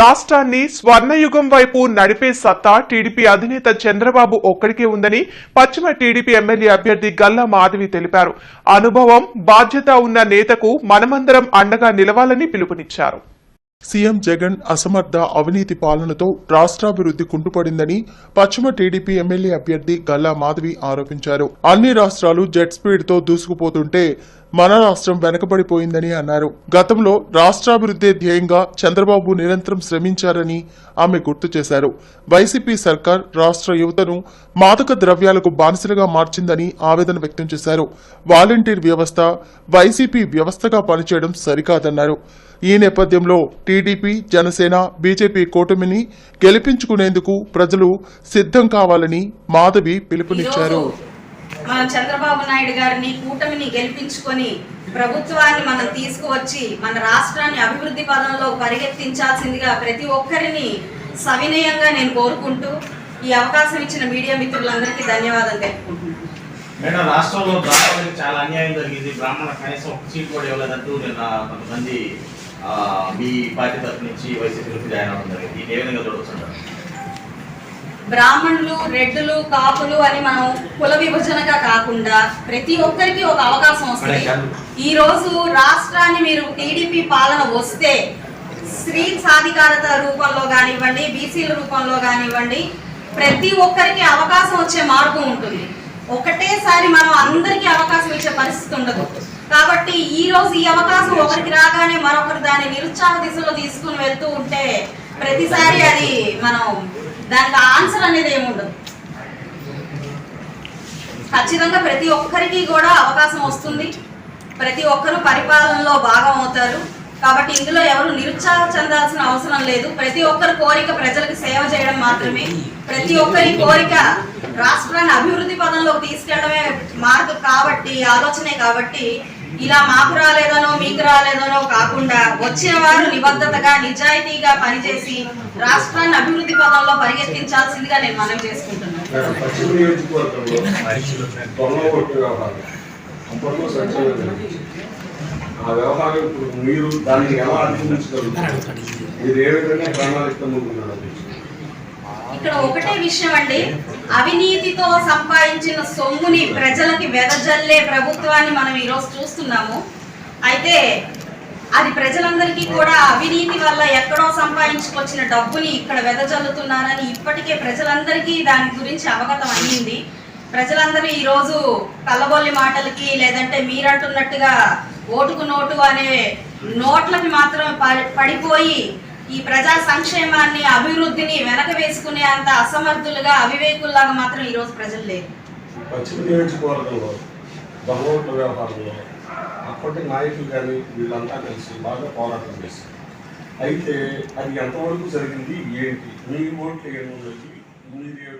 రాష్ట్రాన్ని స్వర్ణయుగం వైపు నడిపే సత్తా టీడీపీ అధినేత చంద్రబాబు ఒక్కడికే ఉందని పశ్చిమ టీడీపీ ఎమ్మెల్యే అభ్యర్థి గల్లా మాధవి తెలిపారు. అనుభవం బాధ్యత ఉన్న నేతకు మనమందరం అండగా నిలవాలని పిలుపునిచ్చారు. సీఎం జగన్ అసమర్థ అవినీతి పాలనతో రాష్ట్రాభివృద్ధి కుంటుపడిందని పశ్చిమ టీడీపీ ఎమ్మెల్యే అభ్యర్థి గల్లా మాధవి ఆరోపించారు. అన్ని రాష్ట్రాలు జెట్ స్పీడ్తో దూసుకుపోతుంటే మన రాష్ట్రం వెనకబడిపోయిందని అన్నారు. గతంలో రాష్ట్రాభివృద్ధి ధ్యేయంగా చంద్రబాబు నిరంతరం శ్రమించారని ఆమె గుర్తు చేశారు. వైసీపీ సర్కార్ రాష్ట్ర యువతను మాదక ద్రవ్యాలకు బానిసలుగా మార్చిందని ఆవేదన వ్యక్తం చేశారు. వాలంటీర్ వ్యవస్థ వైసీపీ వ్యవస్థగా పనిచేయడం సరికాదన్నారు. ఈ నేపథ్యంలో టీడీపీ జనసేన బీజేపీ కూటమిని గెలిపించుకునేందుకు ప్రజలు సిద్ధం కావాలని మాధవి పిలుపునిచ్చారు. మన చంద్రబాబు నాయుడు గారిని కూటమిని గెలిపించుకొని ప్రభుత్వాన్ని మనం తీసుకువచ్చి మన రాష్ట్రాన్ని అభివృద్ధి పదంలో పరిగెత్తించాల్సిందిగా ప్రతి ఒక్కరిని సవినయంగా నేను కోరుకుంటూ ఈ అవకాశం ఇచ్చిన మీడియా మిత్రులందరికీ ధన్యవాదాలు తెలుపుకుంటున్నాను. మేడం రాష్ట్రంలో బ్రాహ్మణులకు చాలా అన్యాయం జరిగింది. బ్రాహ్మణ కనీసం ఒక సీట్ కూడా ఇవ్వలేదంటూ నిన్న కొంతమంది మీ పార్టీ తరఫు నుంచి వైసీపీలోకి జాయిన్ అవ్వడం జరిగింది. దీన్ని ఏ విధంగా చూడవచ్చు బ్రాహ్మణులు రెడ్డులు కాపులు అని మనం కుల విభజనగా కాకుండా ప్రతి ఒక్కరికి ఒక అవకాశం వస్తుంది. ఈ రోజు రాష్ట్రాన్ని మీరు టీడీపీ పాలన వస్తే స్త్రీ సాధికారత రూపంలో కానివ్వండి బీసీల రూపంలో కానివ్వండి ప్రతి ఒక్కరికి అవకాశం వచ్చే మార్గం ఉంటుంది. ఒకటేసారి మనం అందరికీ అవకాశం ఇచ్చే పరిస్థితి ఉండదు. కాబట్టి ఈ రోజు ఈ అవకాశం ఒకరికి రాగానే మరొకరు దాన్ని నిరుత్సాహ దిశలో తీసుకుని వెళ్తూ ఉంటే ప్రతిసారి అది మనం దానికి ఆన్సర్ అనేది ఏముండదు. ఖచ్చితంగా ప్రతి ఒక్కరికి కూడా అవకాశం వస్తుంది. ప్రతి ఒక్కరు పరిపాలనలో భాగం అవుతారు. కాబట్టి ఇందులో ఎవరు నిరుత్సాహ చెందాల్సిన అవసరం లేదు. ప్రతి ఒక్కరి కోరిక ప్రజలకు సేవ చేయడం మాత్రమే. ప్రతి ఒక్కరి కోరిక రాష్ట్రాన్ని అభివృద్ధి పదంలోకి తీసుకెళ్ళడమే మార్గం కాబట్టి ఆలోచనే కాబట్టి ఇలా మాకు రాలేదనో మీకు రాలేదనో కాకుండా వచ్చిన వారు నిబద్ధతగా నిజాయితీగా పనిచేసి రాష్ట్రాన్ని అభివృద్ధి పదంలో పరిగెత్తించాల్సిందిగా నేను మనం చేసుకుంటున్నాను ఆ వ్యవహారం ఇప్పుడు మీరు దాన్ని ఎలా అధిగమించగలుగుతారు? మీరు ఏ విధంగా ప్రణాళిక ముందున్నారు ఇక్కడ ఒకటే విషయం అండి. అవినీతితో సంపాదించిన సొమ్ముని ప్రజలకి వెదజల్లే ప్రభుత్వాన్ని మనం ఈరోజు చూస్తున్నాము. అయితే అది ప్రజలందరికీ కూడా అవినీతి వల్ల ఎక్కడో సంపాదించుకొచ్చిన డబ్బుని ఇక్కడ వెదజల్లుతున్నారని ఇప్పటికే ప్రజలందరికీ దాని గురించి అవగతం అయ్యింది. ప్రజలందరూ ఈరోజు కల్లబొల్లి మాటలకి లేదంటే మీరంటున్నట్టుగా ఓటుకు నోటు అనే నోట్లకి మాత్రం పడి- పడిపోయి ఈ ప్రజా సంక్షేమాన్ని అభివృద్ధిని వెనక వేసుకునే అంత అసమర్థులుగా అవివేకుల్లాగా మాత్రం ఈరోజు ప్రజలు లేరు. పశ్చిమ నియోజకవర్గంలో దొంగ వ్యవహారంలో అప్పటి నాయకులు కానీ వీళ్ళంతా కలిసి బాగా పోరాటం చేశారు. అయితే అది ఎంతవరకు జరిగింది ఏంటి? మీ ఓట్లు ఏమున్నది మీరు